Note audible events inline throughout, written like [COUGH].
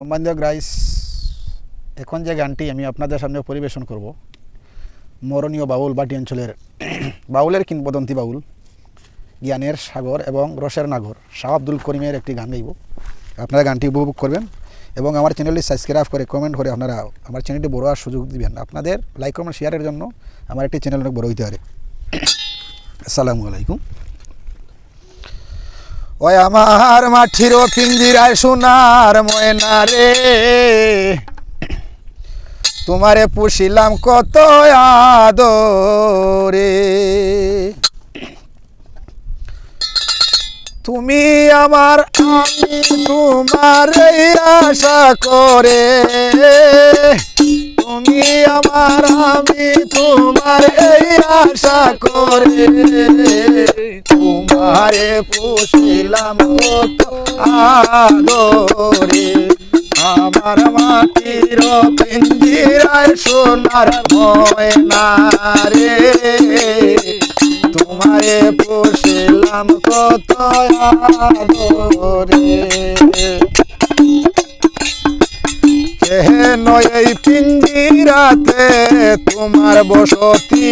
সম্বন্ধীয় রাইস এখন যে গানটি আমি আপনাদের সামনে পরিবেশন করব, মরণীয় বাউল বাটি অঞ্চলের [CLEARS THROAT] বাউলের কিংবদন্তি বাউল, জ্ঞানের সাগর এবং রসের নাগর, শাহ আব্দুল করিমের একটি গান গাইব। আপনারা গানটি উপভোগ করবেন এবং আমার চ্যানেলটি সাবস্ক্রাইব করে কমেন্ট করে আপনারা আমার চ্যানেলটি বড় হওয়ার সুযোগ দিবেন। আপনাদের লাইক কমেন্ট শেয়ারের জন্য আমার একটি চ্যানেল অনেক বড় হইতে পারে। [CLEARS THROAT] আসসালামু আলাইকুম। ওই আমার মাঠির পিঞ্জিরায় সোনার ময়না রে। তোমারে পুষিলাম কত আদরে। তুমি আমার আমি তোমার আশা করে। আমার, আমি তোমার এই আশা করে। তোমারে পুষিলাম আদরে। আমার মাটির পিঞ্জিরায় সোনার ময়না রে। তোমারে পুষিলাম কত আদরে। কেন এই পিঞ্জিরাতে তোমার বসতি।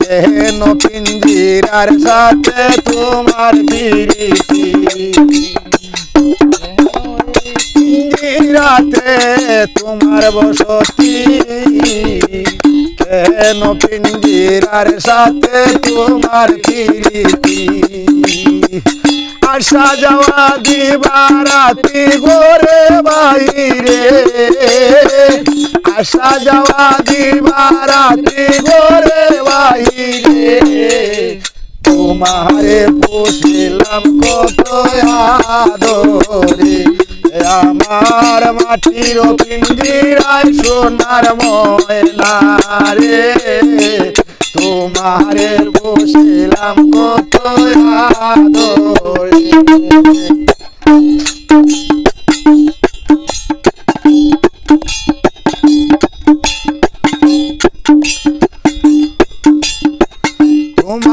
কেন পিঞ্জিরার সাথে তোমার বিরতি? পিঞ্জিরাতে তোমার বসতি। কেন পিঞ্জিরার সাথে তোমার প্রীতি আসা যাওয়া দিবারাতি গোরে বাইরে। আসা যাওয়া দিবারাতি গোরে বাইরে। তোমারে পুষিলাম কত আদরে। আমার মাটির পিঞ্জিরায় সোনার ময়না রে। তোমারে বসিলাম কত আদরে।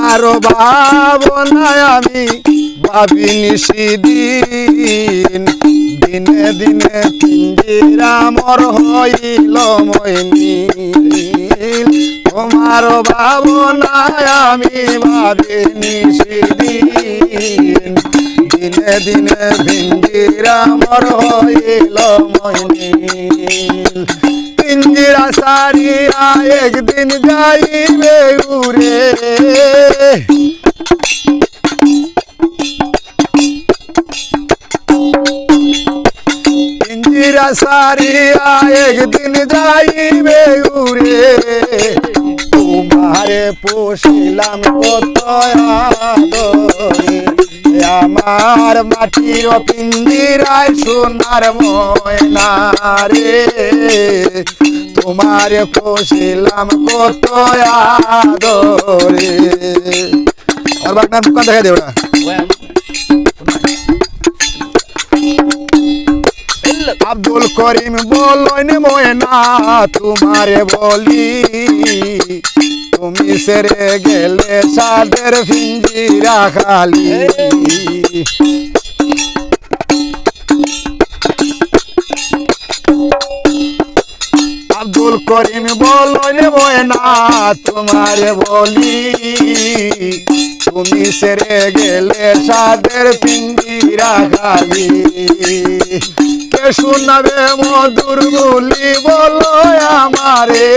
তোমার ভাবনায় আমি ভাবিনি সেদিন। দিনে দিনে পিঞ্জিরা মর হইল মইনি তোমার ভাবনায় আমি ভাবিনি সেদিন। দিনে দিনে পিঞ্জিরা মর হইল মইনি পিঞ্জিরা সারিয়া একদিন যাইবে উড়ে। পিঞ্জিরা সারিয়া একদিন যাইবে উড়ে। তোমারে পোষিলাম কত আদরে। আমার মাটির পিঞ্জিরায় সোনার ময়না রে। তোমারে পোষিলাম কত দেখা আব্দুল করিম বলন ময়না, তোমারে বলি, তুমি সেরে গেলে সাদের ফিঞ্জিরা খালি। বলন ময়না তোমারে বলি, তুমি সেরে গেলে সাদের পিঞ্জিরা খালি কে শোনাবে মধুর বলি, বলো আমারে।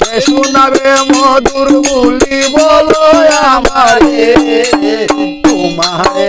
কে শোনাবে মধুর বলি, বলো আমারে। তোমারে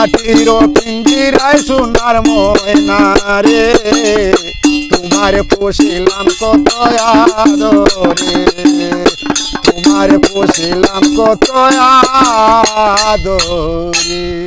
মাটির পিঞ্জিরায় সোনার ময়না রে তোমার পোষিলাম কত আদরে। তোমার পোষিলাম কত আদরে।